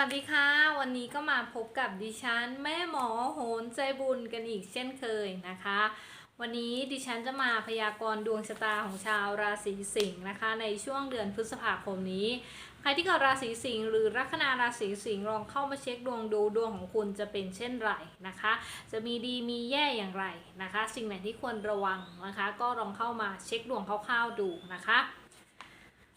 วัสดีค่ะ วันนี้ก็มาพบกับดิฉัน แม่หมอโหนใจบุญกันอีกเช่นเคยนะคะ วันนี้ดิฉันจะมาพยากรณ์ดวงชะตาของชาวราศีสิงห์นะคะ ในช่วงเดือนพฤษภาคมนี้ ใครที่เกิดราศีสิงห์หรือลัคนาราศีสิงห์ลองเข้ามาเช็คดวงดูดวงของคุณจะเป็นเช่นไรนะคะ จะมีดีมีแย่อย่างไรนะคะ สิ่งไหนที่ควรระวังนะคะ ก็ลองเข้ามาเช็คดวงคร่าวๆดูนะคะ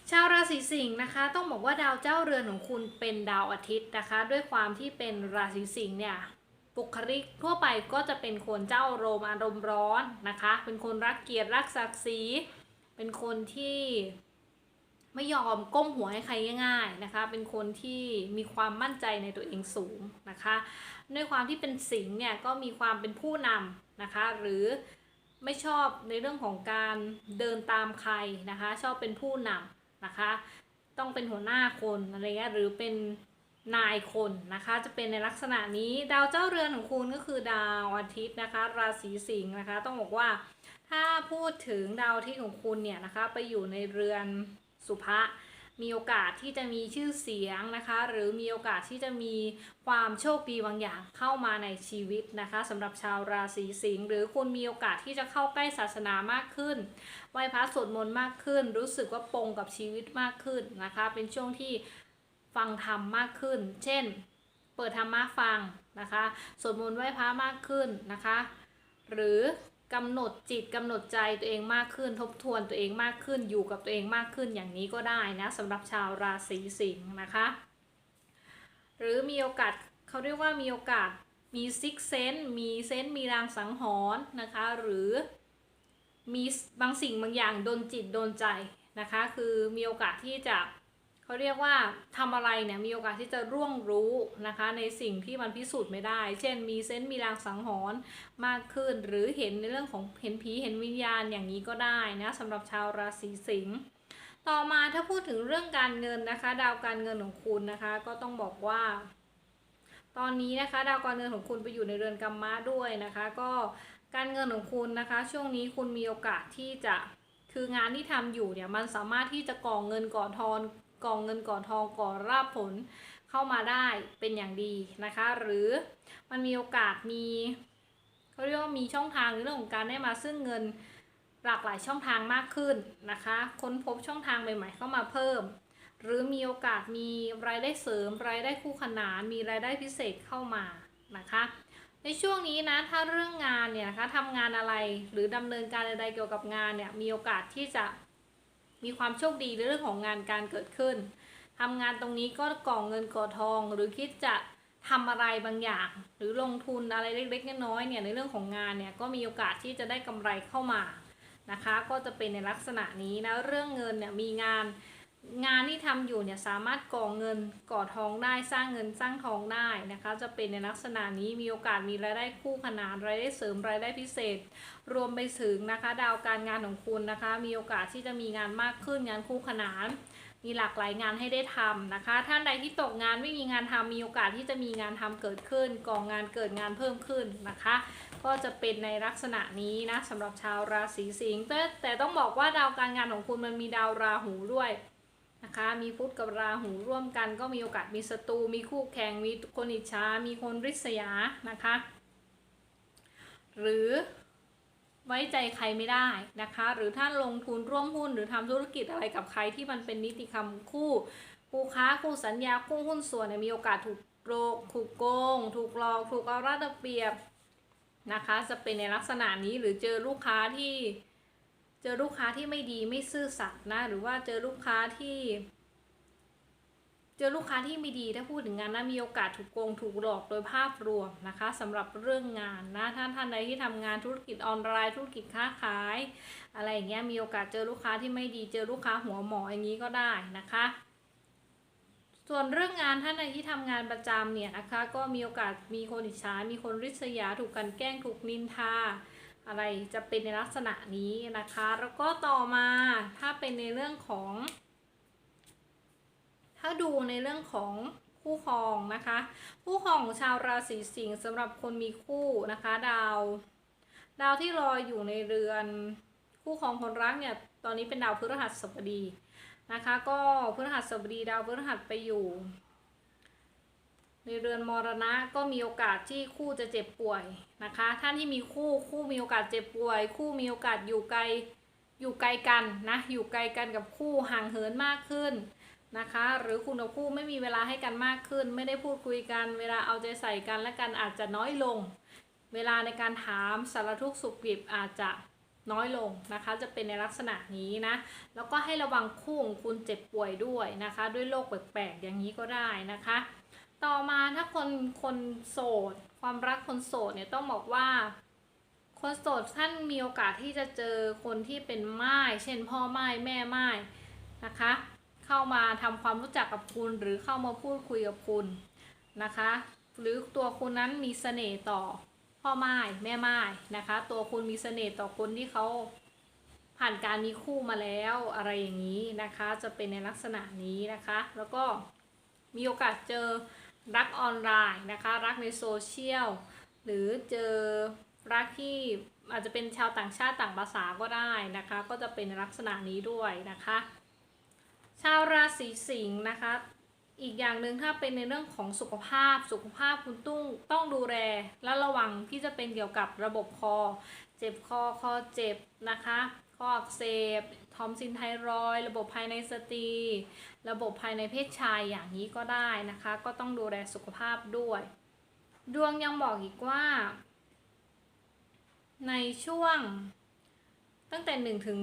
ชาวราศีสิงห์นะคะ ต้องบอกว่าดาวเจ้าเรือนของคุณเป็นดาวอาทิตย์นะคะ ด้วยความที่เป็นราศีสิงห์เนี่ยบุคลิกทั่วไปก็จะเป็นคนเจ้าโรมณ์อารมณ์ร้อนนะคะ เป็นคนรักเกียรติรักศักดิ์ศรีเป็นคนที่ไม่ยอมก้มหัวให้ใครง่าย ๆนะคะ เป็นคนที่มีความมั่นใจในตัวเองสูงนะคะ ด้วยความที่เป็นสิงห์เนี่ยก็มีความเป็นผู้นำนะคะ หรือไม่ชอบในเรื่องของการเดินตามใครนะคะ ชอบเป็นผู้นำ นะคะ ต้องเป็นหัวหน้าคนอะไรเงี้ยหรือเป็นนายคนนะคะ จะเป็นในลักษณะนี้ดาวเจ้าเรือนของคุณก็คือดาวอาทิตย์นะคะ ราศีสิงห์นะคะ ต้องบอกว่าถ้าพูดถึงดาวอาทิตย์ของคุณเนี่ยนะคะ ไปอยู่ในเรือนสุภะ มีโอกาสที่จะมีชื่อเสียงนะคะ หรือมีโอกาสที่จะมีความโชคดีบางอย่างเข้ามาในชีวิตนะคะสำหรับชาวราศีสิงห์หรือคุณมีโอกาสที่จะเข้าใกล้ศาสนามากขึ้นไหว้พระสวดมนต์มากขึ้น รู้สึกว่าปงกับชีวิตมากขึ้นนะคะ เป็นช่วงที่ฟังธรรมมากขึ้น เช่น เปิดธรรมะฟังนะคะสวดมนต์ไหว้พระมากขึ้นนะคะ หรือ กำหนดจิตกำหนดใจตัวเองมากขึ้น ทบทวนตัวเองมากขึ้นอยู่กับตัวเองมากขึ้นอย่างนี้ก็ได้นะสำหรับชาวราศีสิงห์นะคะ หรือมีโอกาสเขาเรียกว่ามีโอกาสมีซิกเซนมีเซนมีรางสังหรณ์นะคะ หรือมีบางสิ่งบางอย่างโดนจิตโดนใจนะคะ คือมีโอกาสที่จะ เขาเรียกว่าทำอะไรเนี่ยมีโอกาสที่จะร่วงรู้นะคะ ในสิ่งที่มันพิสูจน์ไม่ได้ เช่น มีเซนต์มีรางสังหรณ์มากขึ้น หรือเห็นในเรื่องของเห็นผีเห็นวิญญาณอย่างนี้ก็ได้นะสำหรับชาวราศีสิงห์ต่อมาถ้าพูดถึงเรื่องการเงินนะคะ ดาวการเงินของคุณนะคะ ก็ต้องบอกว่า ตอนนี้นะคะ ดาวการเงินของคุณไปอยู่ในเรือนกรรมะด้วยนะคะ ก็การเงินของคุณนะคะ ช่วงนี้คุณมีโอกาสที่จะคืองานที่ทำอยู่เนี่ยมันสามารถที่จะก่อเงินก่อทอง ก่อเงินก่อทองก่อราบผลเข้ามาได้เป็นอย่างดีนะคะ หรือมันมีโอกาสมีเขาเรียกว่ามีช่องทางในเรื่องของการได้มาซึ่งเงินหลากหลายช่องทางมากขึ้นนะคะ ค้นพบช่องทางใหม่ ๆ เข้ามาเพิ่ม หรือมีโอกาสมีรายได้เสริม รายได้คู่ขนาน มีรายได้พิเศษเข้ามานะคะ ในช่วงนี้นะถ้าเรื่องงานเนี่ยนะคะทำงานอะไรหรือดำเนินการใดๆเกี่ยวกับงานเนี่ยมีโอกาสที่จะ มีความโชคดีในเรื่องของงานการเกิดขึ้นทำงานตรงนี้ก็ก่อเงินก่อทอง หรือคิดจะทำอะไรบางอย่าง หรือลงทุนอะไรเล็กๆน้อยๆเนี่ยในเรื่องของงานเนี่ยก็มีโอกาสที่จะได้กำไรเข้ามานะคะ ก็จะเป็นในลักษณะนี้นะเรื่องเงินเนี่ยมีงาน งานที่ทำอยู่เนี่ยสามารถก่อเงินก่อทองได้สร้างเงินสร้างทองได้นะคะ จะเป็นในลักษณะนี้มีโอกาสมีรายได้คู่ขนานรายได้เสริมรายได้พิเศษ รวมไปถึงนะคะ ดาวการงานของคุณนะคะ มีโอกาสที่จะมีงานมากขึ้นงานคู่ขนาน มีหลากหลายงานให้ได้ทำนะคะ ท่านใดที่ตกงานไม่มีงานทำมีโอกาสที่จะมีงานทำเกิดขึ้นก่องานเกิดงานเพิ่มขึ้นนะคะ ก็จะเป็นในลักษณะนี้นะสำหรับชาวราศีสิงห์แต่ต้องบอกว่าดาวการงานของคุณมันมีดาวราหูด้วย นะคะ มีพุธกับราหูร่วมกันก็มีโอกาสมีศัตรูมีคู่แข่งมีคนอิจฉามีคนริษยานะคะ หรือไว้ใจใครไม่ได้นะคะ หรือท่านลงทุนร่วมหุ้นหรือทำธุรกิจอะไรกับใครที่มันเป็นนิติกรรมคู่คู่ค้าคู่สัญญาคู่หุ้นส่วนเนี่ยมีโอกาสถูกโกงถูกโกง ถูกหลอกถูกเอารัดเอาเปรียบนะคะ จะเป็นในลักษณะนี้หรือเจอลูกค้าที่ เจอลูกค้าที่ไม่ดีไม่ซื่อสัตย์นะ หรือว่าเจอลูกค้าที่ เจอลูกค้าที่ไม่ดีถ้าพูดถึงงานนะมีโอกาสถูกโกงถูกหลอกโดยภาพรวมนะคะสำหรับเรื่องงานนะท่านท่านใดที่ทำงานธุรกิจออนไลน์ธุรกิจค้าขาย อะไรอย่างเงี้ยมีโอกาสเจอลูกค้าที่ไม่ดีเจอลูกค้าหัวหมออย่างนี้ก็ได้นะคะส่วนเรื่องงานท่านใดที่ทำงานประจำเนี่ยนะคะ ก็มีโอกาสมีคนอิจฉา มีคนริษยา ถูกกันแกล้งถูกนินทา อะไรจะเป็นในลักษณะนี้นะคะ แล้วก็ต่อมาถ้าเป็นในเรื่องของ ถ้าดูในเรื่องของคู่ครองนะคะ คู่ครองของชาวราศีสิงห์สำหรับคนมีคู่นะคะ ดาว ดาวที่ลอยอยู่ในเรือน คู่ครองคนรักเนี่ยตอนนี้เป็นดาวพฤหัสบดีนะคะ ก็พฤหัสบดีดาวพฤหัสไปอยู่ ในเรือนมรณะก็มีโอกาสที่คู่จะเจ็บป่วยนะคะ ท่านที่มีคู่คู่มีโอกาสเจ็บป่วย คู่มีโอกาสอยู่ไกลอยู่ไกลกันนะอยู่ไกลกันกับคู่ห่างเหินมากขึ้นนะคะ หรือคุณกับคู่ไม่มีเวลาให้กันมากขึ้น ไม่ได้พูดคุยกัน เวลาเอาใจใส่กันและกันอาจจะน้อยลง เวลาในการถามสารทุกข์สุขดิบอาจจะน้อยลงนะคะ จะเป็นในลักษณะนี้นะ แล้วก็ให้ระวังคู่ของคุณเจ็บป่วยด้วยนะคะ ด้วยโรคแปลกๆอย่างนี้ก็ได้นะคะ ต่อมาถ้าคนคนโสด ความรักคนโสดเนี่ยต้องบอกว่า คนโสดท่านมีโอกาสที่จะเจอคนที่เป็นม่าย เช่นพ่อม่ายแม่ม่ายนะคะ เข้ามาทำความรู้จักกับคุณหรือเข้ามาพูดคุยกับคุณนะคะ หรือตัวคุณนั้นมีเสน่ห์ต่อพ่อม่ายแม่ม่ายนะคะ ตัวคุณมีเสน่ห์ต่อคนที่เขาผ่านการมีคู่มาแล้วอะไรอย่างนี้นะคะ จะเป็นในลักษณะนี้นะคะ แล้วก็มีโอกาสเจอ รักออนไลน์นะคะรักในโซเชียลหรือเจอรักที่อาจจะเป็นชาวต่างชาติต่างภาษาก็ได้นะคะ ก็จะเป็นลักษณะนี้ด้วยนะคะ ชาวราศีสิงห์นะคะอีกอย่างหนึ่งถ้าเป็นในเรื่องของสุขภาพสุขภาพคุณตุ้งต้องดูแลและระวังที่จะเป็นเกี่ยวกับระบบคอ เจ็บคอคอเจ็บนะคะ ข้ออักเสบทอมซินไทรอยด์ระบบภายในสตรี ระบบภายในเพศชายอย่างนี้ก็ได้นะคะ ก็ต้องดูแลสุขภาพด้วย ดวงยังบอกอีกว่า ในช่วง ตั้งแต่1ถึง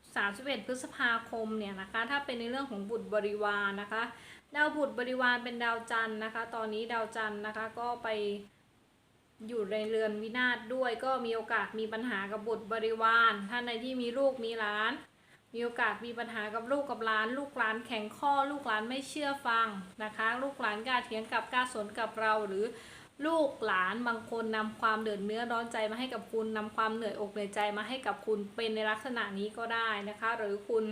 31 พฤษภาคมเนี่ยนะคะ ถ้าเป็นในเรื่องของบุตรบริวารนะคะ ดาวบุตรบริวารเป็นดาวจันทร์นะคะ ตอนนี้ดาวจันทร์นะคะก็ไป อยู่ในเรือนวินาศด้วยก็มีโอกาสมีปัญหากับบุตรบริวาร ท่านใดที่มีลูกมีหลาน มีโอกาสมีปัญหากับลูกกับหลาน ลูกหลานแข็งข้อ ลูกหลานไม่เชื่อฟังนะคะ ลูกหลานกล้าเถียงกับกล้าสนกับเราหรือลูกหลานบางคนนำความเดือดเนื้อร้อนใจมาให้กับคุณนำความเหนื่อยอกเหนื่อยใจมาให้กับคุณเป็นในลักษณะนี้ก็ได้นะคะ หรือคุณ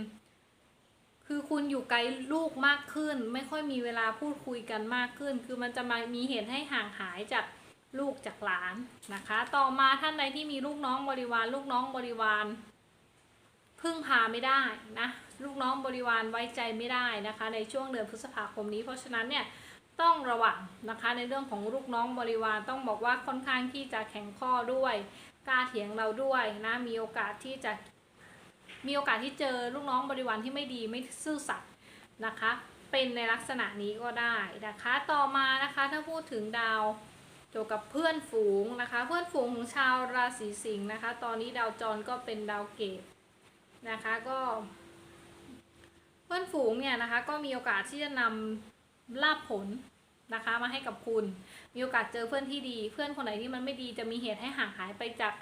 คือคุณอยู่ไกลลูกมากขึ้น ไม่ค่อยมีเวลาพูดคุยกันมากขึ้น คือมันจะมามีเหตุให้ห่างหายจาก ลูกจากหลานนะคะ ต่อมาท่านใดที่มีลูกน้องบริวาร ลูกน้องบริวาร พึ่งพาไม่ได้นะลูกน้องบริวารไว้ใจไม่ได้นะคะ ในช่วงเดือนพฤษภาคมนี้ เพราะฉะนั้นเนี่ยต้องระวังนะคะในเรื่องของลูกน้องบริวารต้องบอกว่าค่อนข้างที่จะแข็งข้อด้วยกล้าเถียงเราด้วยนะมีโอกาสที่จะมีโอกาสที่เจอลูกน้องบริวารที่ไม่ดีไม่ซื่อสัตย์นะคะ เป็นในลักษณะนี้ก็ได้นะคะ ต่อมานะคะถ้าพูดถึงดาว เกี่ยวกับเพื่อนฝูงนะคะ เพื่อนฝูงของชาวราศีสิงห์นะคะ ตอนนี้ดาวจรก็เป็นดาวเกตนะคะก็ เพื่อนฝูงเนี่ยนะคะ ก็มีโอกาสที่จะนำลาภผลนะคะมาให้กับคุณ มีโอกาสเจอเพื่อนที่ดี เพื่อนคนไหนที่มันไม่ดีจะมีเหตุให้ห่างหายไปจาก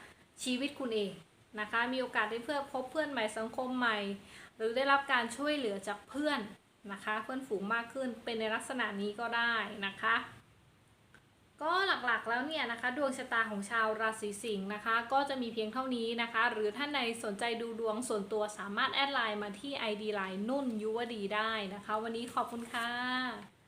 ชีวิตคุณเองนะคะ มีโอกาสได้เพื่อพบเพื่อนใหม่สังคมใหม่ หรือได้รับการช่วยเหลือจากเพื่อนนะคะ เพื่อนฝูงมากขึ้นเป็นในลักษณะนี้ก็ได้นะคะ ก็หลักๆแล้วเนี่ยนะคะดวงชะตาของชาวราศีสิงห์นะคะ ก็จะมีเพียงเท่านี้นะคะ หรือท่านใดสนใจดูดวงส่วนตัวสามารถแอดไลน์มาที่ ID ไลน์นุ่นยุวดีได้นะคะ วันนี้ขอบคุณค่ะ